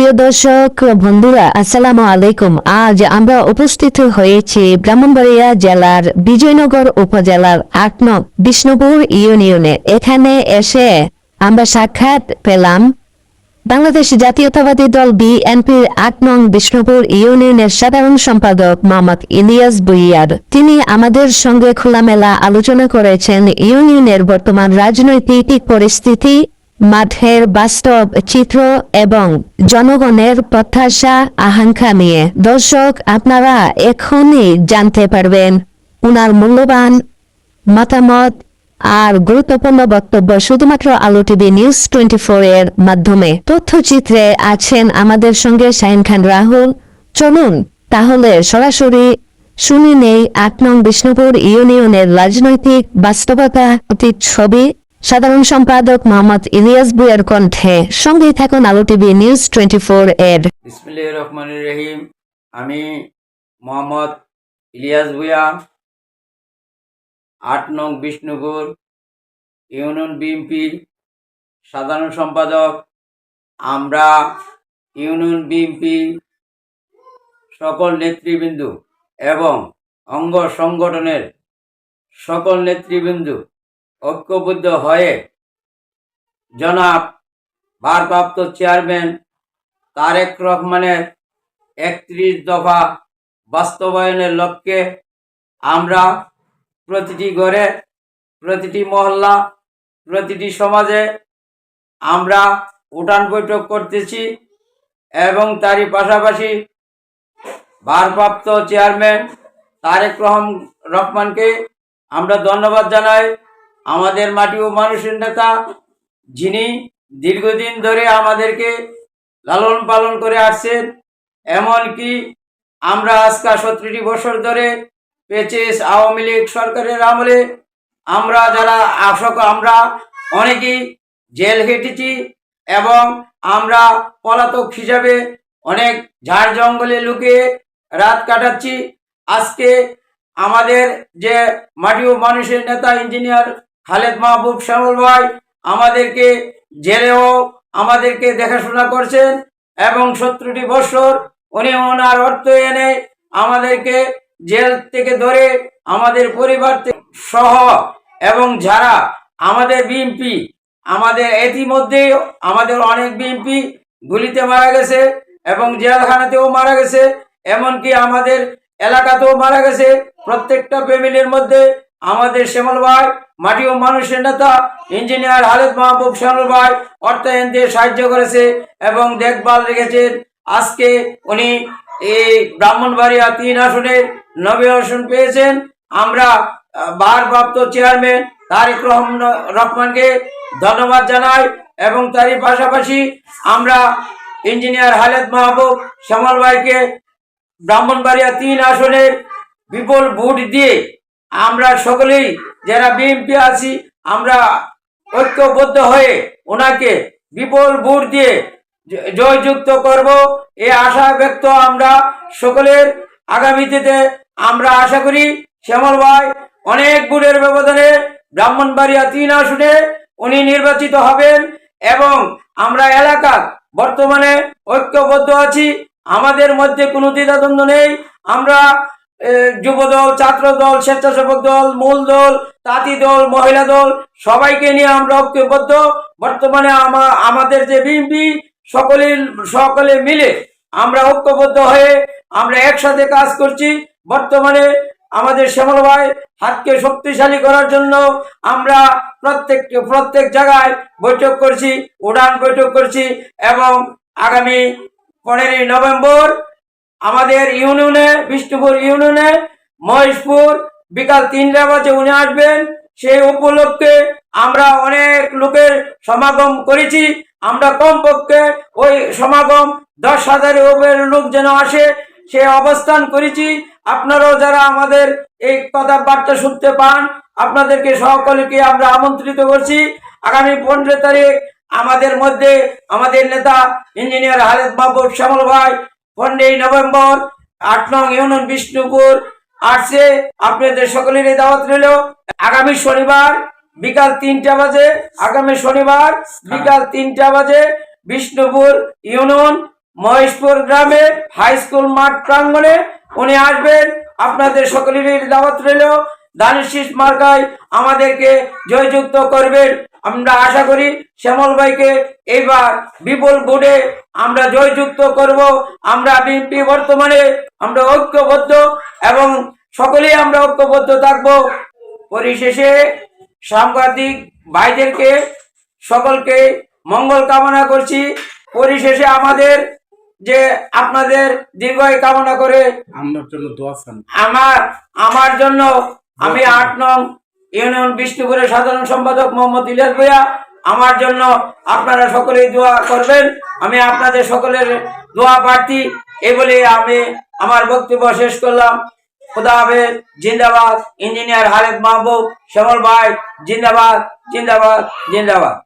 প্রিয় দর্শক, বন্ধুরা, আসসালামু আলাইকুম। আজ আমরা উপস্থিত হয়েছি ব্রাহ্মণবাড়িয়া জেলার বিজয়নগর উপজেলার আট নং বিষ্ণুপুর ইউনিয়নে। এখানে এসে আমরা সাক্ষাৎ পেলাম বাংলাদেশ জাতীয়তাবাদী দল বিএনপির আট নং বিষ্ণুপুর ইউনিয়নের সাধারণ সম্পাদক মোহাম্মদ ইলিয়াস বুইয়ার তিনি আমাদের সঙ্গে খোলামেলা আলোচনা করেছেন ইউনিয়নের বর্তমান রাজনৈতিক পরিস্থিতি মাঠের বাস্তব চিত্র এবং জনগণের প্রত্যাশা, আকাঙ্ক্ষা নিয়ে। দর্শক, আপনারা এখনই জানতে পারবেন উনার মূল্যবান মতামত আর গুরুত্বপূর্ণ বক্তব্য শুধুমাত্র আলো টিভি নিউজ টোয়েন্টি এর মাধ্যমে। তথ্যচিত্রে আছেন আমাদের সঙ্গে শাহিন খান রাহুল। চলুন তাহলে সরাসরি শুনে নেই আট নং বিষ্ণুপুর ইউনিয়নের রাজনৈতিক বাস্তবতা ছবি সাধারণ সম্পাদক মোহাম্মদ ইলিয়াস বুয়ের কণ্ঠে সঙ্গে থাকুন আলো টিভি নিউজ টোয়েন্টি ফোর এর। রহমান রহিম। আমি মোহাম্মদ ইলিয়াস ভুয়া আট নং বিষ্ণুপুর, ইউনিয়ন বিএনপির সাধারণ সম্পাদক। আমরা ইউনিয়ন বিএনপি সকল নেতৃবৃন্দ এবং অঙ্গ সংগঠনের সকল নেতৃবৃন্দ ঐক্যবদ্ধ হয়ে জনাব ভারপ্রাপ্ত চেয়ারম্যান তারেক রহমানের একত্রিশ দফা বাস্তবায়নের লক্ষ্যে আমরা প্রতিটি ঘরে, প্রতিটি মহল্লা, প্রতিটি সমাজে আমরা উঠান বৈঠক করতেছি এবং তারই পাশাপাশি ভারপ্রাপ্ত চেয়ারম্যান তারেক রহম, রহমানকে আমরা ধন্যবাদ জানাই। আমাদের মাটি ও মানুষের নেতা, যিনি দীর্ঘদিন ধরে আমাদেরকে লালন পালন করে আসছেন, এমনকি আমরা আজকাল সতেরোটি বছর ধরে পেচেস আওয়ামী লীগ সরকারের আমলে আমরা যারা আশক, আমরা অনেকেই জেল হেঁটেছি এবং আমরা পলাতক হিসাবে অনেক ঝাড় জঙ্গলে লুকিয়ে রাত কাটাচ্ছি। আজকে আমাদের যে মাটি ও মানুষের নেতা, ইঞ্জিনিয়ার খালেদ মাহবুব শ্যামল ভাই আমাদেরকে জেলেও আমাদেরকে দেখাশোনা করছেন এবং সত্তরটি বছর উনি ওনার অর্থ এনে আমাদেরকে জেল থেকে ধরে আমাদের পরিবার সহ এবং যারা আমাদের বিএমপি আমাদের ইতিমধ্যে আমাদের অনেক বিএমপি গুলিতে মারা গেছে এবং জেলখানাতেও মারা গেছে, এমনকি আমাদের এলাকাতেও মারা গেছে। প্রত্যেকটা ফ্যামিলির মধ্যে আমাদের শ্যামল ভাই, মাটি ও মানুষের নেতা, ইঞ্জিনিয়ার হালেদ মাহবুব শ্যামল ভাই অর্থায়ন দিয়ে সাহায্য করেছে এবং দেখভাল রেখেছেন। আজকে উনি এই ব্রাহ্মণবাড়িয়া তিন আসনের নবী আসন পেয়েছেন। আমরা ভারপ্রাপ্ত চেয়ারম্যান তারিক রহমান, রহমানকে ধন্যবাদ জানাই এবং তারই পাশাপাশি আমরা ইঞ্জিনিয়ার হালেদ মাহবুব শ্যামল ভাইকে ব্রাহ্মণবাড়িয়া তিন আসনের বিপুল ভোট দিয়ে আমরা সকলেই যারা বিএনপি আছি, আমরা ঐক্যবদ্ধ হয়ে ওনাকে বিপুল ভোট দিয়ে জয়যুক্ত করব। এ আশা ব্যক্ত আমরা সকলের। আগামীতে আমরা আশা করি শ্যামল ভাই অনেক ভোটের ব্যবধানে ব্রাহ্মণবাড়িয়া তিন আসনে উনি নির্বাচিত হবেন এবং আমরা এলাকা বর্তমানে ঐক্যবদ্ধ আছি। আমাদের মধ্যে কোনো দ্বিধাদ্বন্দ্ব নেই। আমরা এ, যুব দল ছাত্র দল স্বেচ্ছাসেবক দল মূল দল তাঁতি দল মহিলা দল সবাইকে নিয়ে আমরা ঐক্যবদ্ধ। বর্তমানে আমা- আমাদের যে বিএনপি সকলে সকলে মিলে আমরা ঐক্যবদ্ধ হয়ে আমরা একসাথে কাজ করছি। বর্তমানে আমাদের শ্যামল ভাই হাতকে শক্তিশালী করার জন্য আমরা প্রত্যেক প্রত্যেক জায়গায় বৈঠক করছি উড়ান বৈঠক করছি এবং আগামী পনেরোই নভেম্বর আমাদের ইউনিয়নে, বিষ্ণুপুর ইউনিয়নে, মহেশপুর, বিকাল তিনটা বাজে উনি আসবেন। সেই উপলক্ষে আমরা অনেক লোকের সমাগম করেছি। আমরা কমপক্ষে ওই সমাগম দশ হাজারের লোক যেন আসে, সে অবস্থান করেছি। আপনারাও যারা আমাদের এই কথাবার্তা শুনতে পান, আপনাদেরকে সকলকে আমরা আমন্ত্রিত করছি। আগামী পনেরো তারিখ আমাদের মধ্যে আমাদের নেতা ইঞ্জিনিয়ার হালেদ মাহবুব শ্যামল ভাই পনেরোই নভেম্বর আট নং ইউনিয়ন বিষ্ণুপুর। আসছে আপনাদের সকলেরই দাওয়াত রইল। আগামী শনিবার বিকাল তিনটা বাজে, আগামী শনিবার বিকাল তিনটা বাজে বিষ্ণুপুর ইউনিয়ন মহেশপুর গ্রামে হাই স্কুল মাঠ প্রাঙ্গণে উনি আসবেন। আপনাদের সকলেরই দাওয়াত রইল। দানিশিস মার্কায় আমাদেরকে জয়যুক্ত করবেন। আমরা আশা করি শ্যামল ভাইকে এইবার বিপুল ভোটে আমরা জয়যুক্ত করব। আমরা বিএনপি বর্তমানে আমরা ঐক্যবদ্ধ এবং সকলেই আমরা ঐক্যবদ্ধ থাকব। পরিশেষে সাংবাদিক ভাইদেরকে সকলকে মঙ্গল কামনা করছি। পরিশেষে আমাদের যে আপনাদের দীর্ঘায়ু কামনা করে আমার জন্য দোয়া আমার আমার জন্য আমি আট নং ইউনিয়ন বিষ্ণুপুরের সাধারণ সম্পাদক মোহাম্মদ ইলিয়াস ভাইয়া। আমার জন্য আপনারা সকলেই দোয়া করবেন। আমি আপনাদের সকলের দোয়া প্রার্থী। এ বলে আমি আমার বক্তব্য শেষ করলাম। খুদা হাফেজ, জিন্দাবাদ। ইঞ্জিনিয়ার হারেদ মাহবুব, শ্যামল ভাই, জিন্দাবাদ জিন্দাবাদ জিন্দাবাদ।